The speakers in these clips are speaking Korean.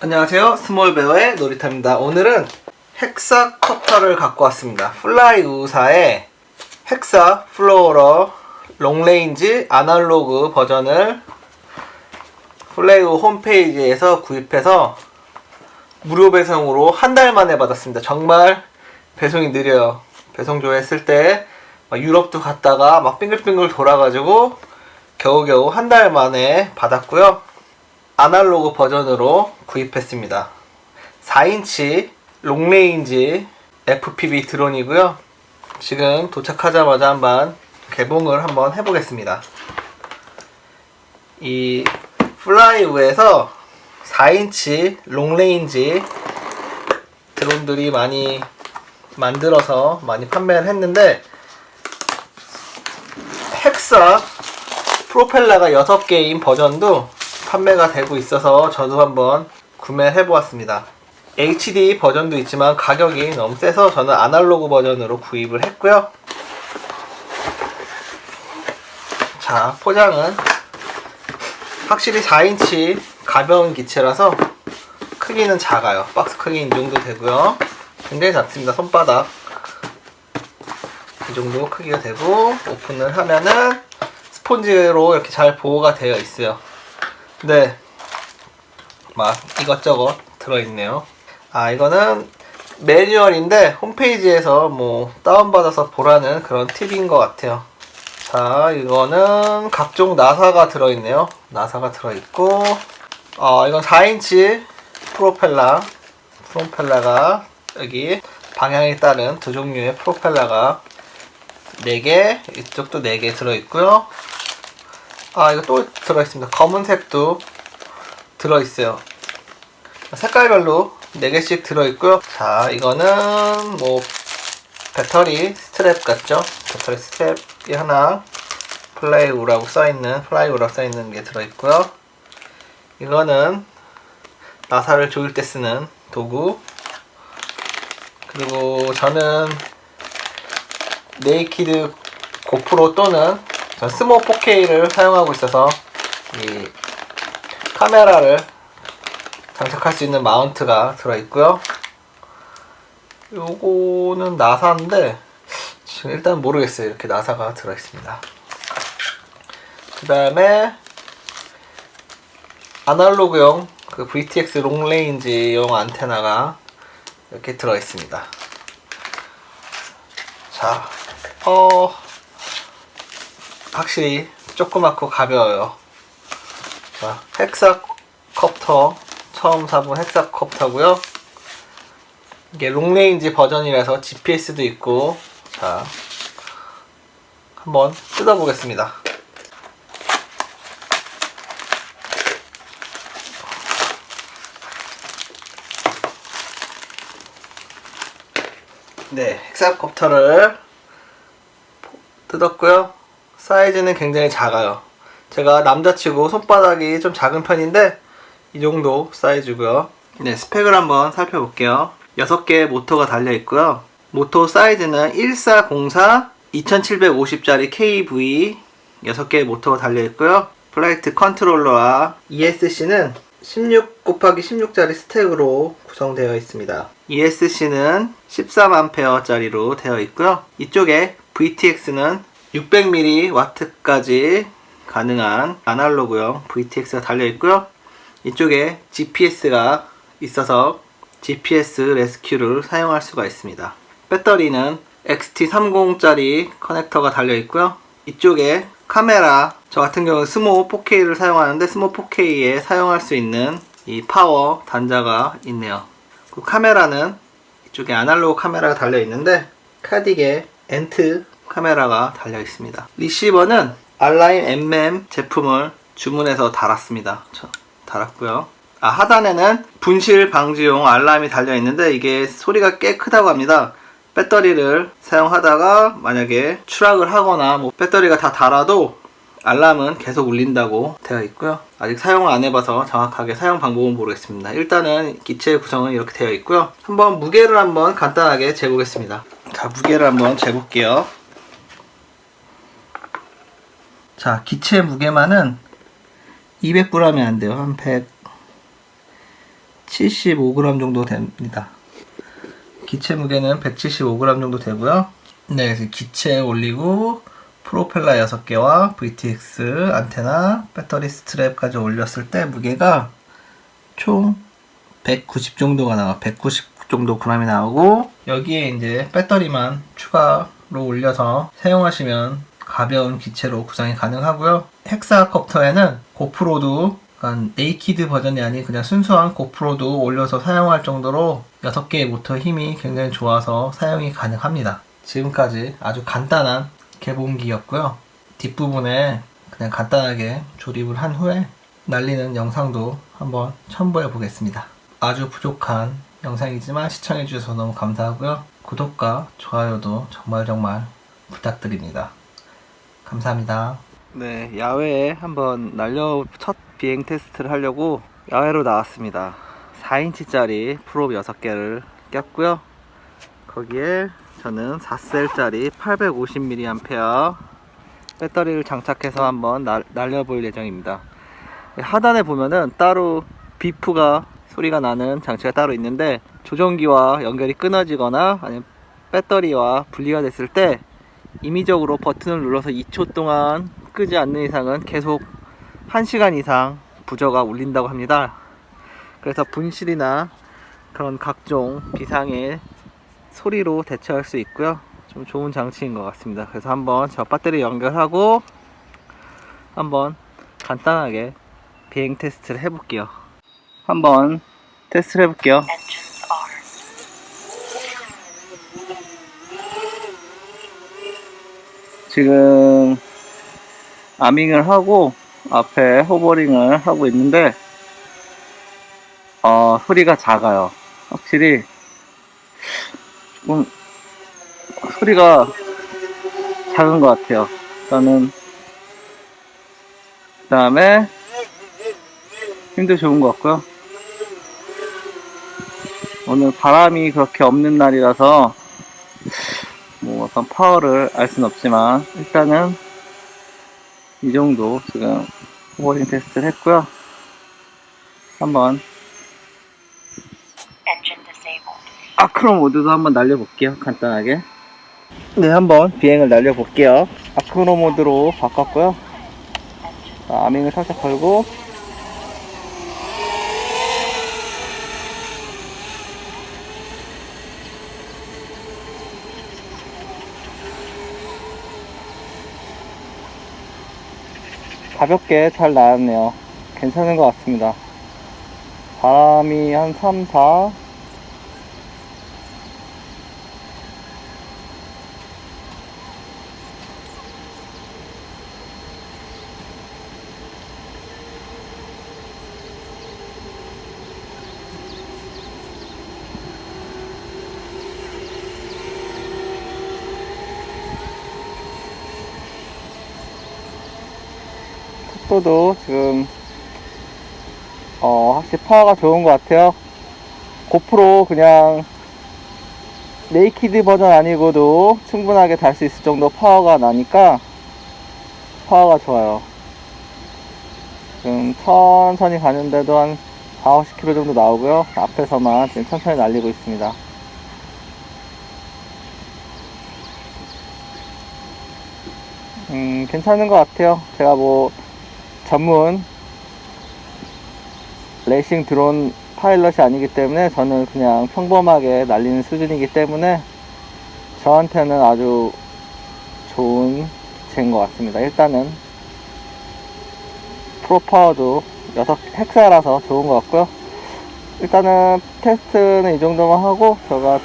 안녕하세요. 스몰베어의 놀이터입니다. 오늘은 헥사 커터를 갖고 왔습니다. 플라이 우사의 헥사 플로어러 롱레인지 아날로그 버전을 플레이 우 홈페이지에서 구입해서 무료 배송으로 한 달 만에 받았습니다. 정말 배송이 느려요. 배송 조회했을 때막 유럽도 갔다가 막 빙글빙글 돌아가지고 겨우겨우 한 달 만에 받았고요. 아날로그 버전으로 구입했습니다. 4인치 롱레인지 FPV 드론이고요. 지금 도착하자마자 한번 개봉을 한번 해보겠습니다. 이 플라이우에서 4인치 롱레인지 드론들이 많이 만들어서 많이 판매를 했는데 헥사 프로펠러가 6개인 버전도 판매가 되고 있어서 저도 한번 구매를 해보았습니다. HD 버전도 있지만 가격이 너무 세서 저는 아날로그 버전으로 구입을 했고요. 자, 포장은 확실히 4인치 가벼운 기체라서 크기는 작아요. 박스 크기 이 정도 되고요. 굉장히 작습니다. 손바닥. 이 정도 크기가 되고 오픈을 하면은 스폰지로 이렇게 잘 보호가 되어 있어요. 네. 막 이것저것 들어있네요. 아, 이거는 매뉴얼인데 홈페이지에서 뭐 다운받아서 보라는 그런 팁인 것 같아요. 자, 이거는 각종 나사가 들어있네요. 나사가 들어있고, 어, 이건 4인치 프로펠러, 프로펠러가 여기 방향에 따른 두 종류의 프로펠러가 4개, 이쪽도 4개 들어있고요. 아, 이거 또 들어있습니다. 검은색도 들어있어요. 색깔별로 4개씩 들어있고요. 자, 이거는 뭐, 배터리 스트랩 같죠? 배터리 스트랩이 하나, 플라이우라고 써있는, 플라이우라고 써있는 게 들어있고요. 이거는 나사를 조일 때 쓰는 도구. 그리고 저는 네이키드 고프로 또는 전 스모 4K를 사용하고 있어서 이 카메라를 장착할 수 있는 마운트가 들어있고요. 요거는 나사인데 지금 일단 모르겠어요. 이렇게 나사가 들어있습니다. 그 다음에 아날로그용 그 VTX 롱레인지용 안테나가 이렇게 들어있습니다. 자, 어, 확실히 조그맣고 가벼워요. 자, 헥사콥터 처음 사본 헥사콥터고요. 이게 롱레인지 버전이라서 GPS도 있고 자 한번 뜯어보겠습니다. 네, 헥사콥터를 뜯었고요. 사이즈는 굉장히 작아요. 제가 남자치고 손바닥이 좀 작은 편인데 이 정도 사이즈고요. 네, 스펙을 한번 살펴볼게요. 6개의 모터가 달려 있고요. 모터 사이즈는 1404 2750짜리 KV 6개의 모터가 달려 있고요. 플라이트 컨트롤러와 ESC는 16 곱하기 16짜리 스택으로 구성되어 있습니다. ESC는 13A짜리로 되어 있고요. 이쪽에 VTX는 600mW 와트까지 가능한 아날로그용 VTX가 달려 있고요. 이쪽에 GPS가 있어서 GPS 레스큐를 사용할 수가 있습니다. 배터리는 XT30짜리 커넥터가 달려 있고요. 이쪽에 카메라, 저 같은 경우는 스모 4K를 사용하는데 스모 4K에 사용할 수 있는 이 파워 단자가 있네요. 그 카메라는 이쪽에 아날로그 카메라가 달려 있는데 카딕의 엔트 카메라가 달려 있습니다. 리시버는 알라인 MM 제품을 주문해서 달았습니다. 저 달았고요. 아, 하단에는 분실 방지용 알람이 달려 있는데 이게 소리가 꽤 크다고 합니다. 배터리를 사용하다가 만약에 추락을 하거나 뭐 배터리가 다 닳아도 알람은 계속 울린다고 되어 있고요. 아직 사용을 안 해봐서 정확하게 사용 방법은 모르겠습니다. 일단은 기체 구성은 이렇게 되어 있고요. 한번 무게를 한번 간단하게 재보겠습니다. 자, 무게를 한번 재볼게요. 자, 기체 무게만은 200g이 안 돼요. 한 100, 175g 정도 됩니다. 기체 무게는 175g 정도 되고요. 네, 기체에 올리고 프로펠러 6개와 VTX 안테나, 배터리 스트랩까지 올렸을 때 무게가 총 190 정도가 나와 190 정도 g이 나오고 여기에 이제 배터리만 추가로 올려서 사용하시면 가벼운 기체로 구성이 가능하고요. 헥사컵터에는 고프로도 약간 네이키드 버전이 아닌 그냥 순수한 고프로도 올려서 사용할 정도로 6개의 모터 힘이 굉장히 좋아서 사용이 가능합니다. 지금까지 아주 간단한 개봉기였고요. 뒷부분에 그냥 간단하게 조립을 한 후에 날리는 영상도 한번 첨부해 보겠습니다. 아주 부족한 영상이지만 시청해 주셔서 너무 감사하고요. 구독과 좋아요도 정말 정말 부탁드립니다. 감사합니다. 네, 야외에 한번 날려 첫 비행 테스트를 하려고 야외로 나왔습니다. 4인치짜리 프롭 6개를 꼈고요. 거기에 저는 4셀짜리 850mAh 배터리를 장착해서 한번 날, 날려볼 예정입니다. 하단에 보면은 따로 비프가 소리가 나는 장치가 따로 있는데 조종기와 연결이 끊어지거나 아니면 배터리와 분리가 됐을 때 임의적으로 버튼을 눌러서 2초 동안 끄지 않는 이상은 계속 1시간 이상 부저가 울린다고 합니다. 그래서 분실이나 그런 각종 비상의 소리로 대처할 수 있고요. 좀 좋은 장치인 것 같습니다. 그래서 한번 저 배터리 연결하고 한번 간단하게 비행 테스트를 해볼게요. 한번 테스트를 해볼게요. 지금 아밍을 하고 앞에 호버링을 하고 있는데 어, 소리가 작아요. 확실히 조금 소리가 작은 것 같아요. 일단은 그 다음에 힘도 좋은 것 같고요. 오늘 바람이 그렇게 없는 날이라서 뭐 약간 파워를 알 수는 없지만 일단은 이 정도 지금 호버링 테스트를 했고요. 한번. 아크로 모드도 한번 날려볼게요. 간단하게. 네, 한번 비행을 날려볼게요. 아크로 모드로 바꿨고요. 자, 아밍을 살짝 걸고 가볍게 잘 나왔네요. 괜찮은 것 같습니다. 바람이 한 3, 4 속도도 지금 어 확실히 파워가 좋은 것 같아요. 고프로 그냥 네이키드 버전 아니고도 충분하게 달 수 있을 정도 파워가 나니까 파워가 좋아요. 지금 천천히 가는데도 한 4, 50km 정도 나오고요. 앞에서만 지금 천천히 날리고 있습니다. 음 괜찮은 것 같아요. 제가 뭐 전문 레이싱 드론 파일럿이 아니기 때문에 저는 그냥 평범하게 날리는 수준이기 때문에 저한테는 아주 좋은 기체인 것 같습니다. 일단은 프로파워도 6 헥사라서 좋은 것 같고요. 일단은 테스트는 이 정도만 하고 제가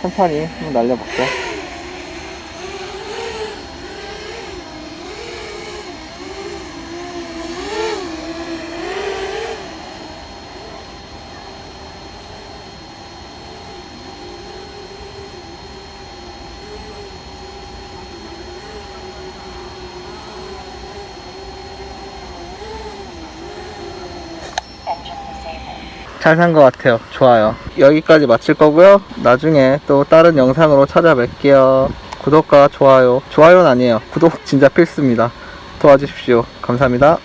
천천히 한번 날려볼게요. 잘 산 것 같아요. 좋아요. 여기까지 마칠 거고요. 나중에 또 다른 영상으로 찾아뵐게요. 구독과 좋아요. 좋아요는 아니에요. 구독 진짜 필수입니다. 도와주십시오. 감사합니다.